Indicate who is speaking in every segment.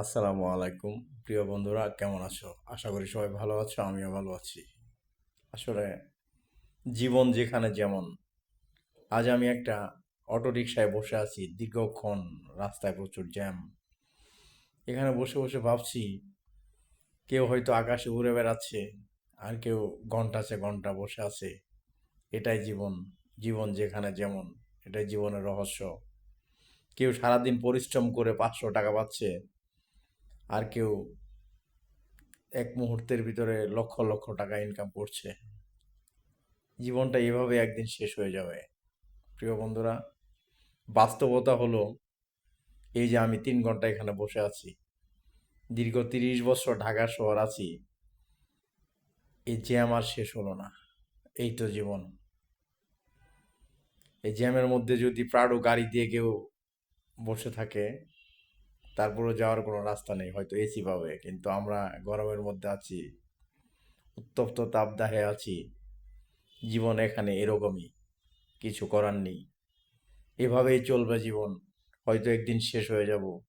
Speaker 1: আসসালামু আলাইকুম। প্রিয় বন্ধুরা, কেমন আছো? আশা করি সবাই ভালো আছো, আমিও ভালো আছি। আসলে জীবন যেখানে যেমন, আজ আমি একটা অটো রিকশায় বসে আছি, দীর্ঘক্ষণ রাস্তায় প্রচুর জ্যাম। এখানে বসে বসে ভাবছি, কেউ হয়তো আকাশে উড়ে বেড়াচ্ছে, আর কেউ ঘণ্টা ঘন্টাছে ঘণ্টা বসে আছে। এটাই জীবন জীবন যেখানে যেমন, এটাই জীবনের রহস্য। কেউ সারাদিন পরিশ্রম করে পাঁচশো টাকা পাচ্ছে আর কেউ এক মুহূর্তের ভিতরে লক্ষ লক্ষ টাকা ইনকাম করছে। জীবনটা এভাবে একদিন শেষ হয়ে যাবে। প্রিয় বন্ধুরা, বাস্তবতা হলো এই যে আমি তিন ঘণ্টা এখানে বসে আছি, দীর্ঘ তিরিশ বছর ঢাকা শহর আছি, এই জ্যাম আর শেষ হলো না। এই তো জীবন। এই জ্যামের মধ্যে যদি প্রাডো গাড়ি দিয়ে কেউ বসে থাকে তারপরে যাওয়ার কোনো রাস্তা নেই, হয়তো এসি পাবে, কিন্তু আমরা গরমের মধ্যে আছি, উত্তপ্ত তাপদাহে আছি, জীবন এখানে এরকমই, কিছু করার নেই। এভাবেই চলবে জীবন, হয়তো একদিন শেষ হয়ে যাব,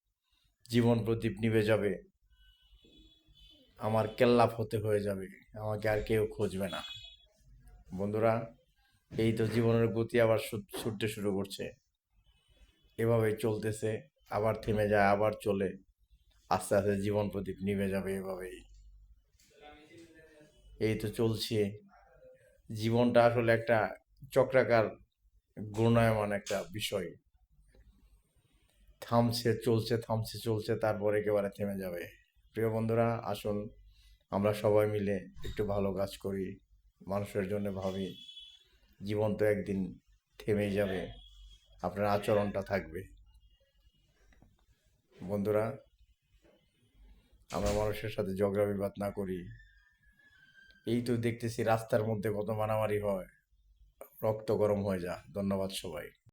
Speaker 1: জীবন প্রদীপ নিভে যাবে, আমার কেল্লাপ হতে হয়ে যাবে, আমাকে আর কেউ খুঁজবে না। বন্ধুরা, এই তো জীবনের গতি আবার ছুট- ছুটতে শুরু করছে, এভাবেই চলতেছে। আবার থেমে যায়, আবার চলে। আস্তে আস্তে জীবন প্রদীপ নিভে যাবে এভাবেই। এই তো চলছে। জীবনটা আসলে একটা চক্রাকার, ঘূর্ণায়মান একটা বিষয়। থামছে, চলছে থামছে, চলছে, তারপর একেবারে থেমে যাবে। প্রিয় বন্ধুরা, আসুন, আমরা সবাই মিলে একটু ভালো কাজ করি, মানুষের জন্য ভাবি, জীবন তো একদিন থেমেই যাবে। আপনার আচরণটা থাকবে। বন্ধুরা, আমরা মানুষের সাথে ঝগড়া বিবাদ না করি। এই তো দেখতেছি রাস্তার মধ্যে কত মারামারি হয়। রক্ত গরম হয়ে যা। ধন্যবাদ সবাই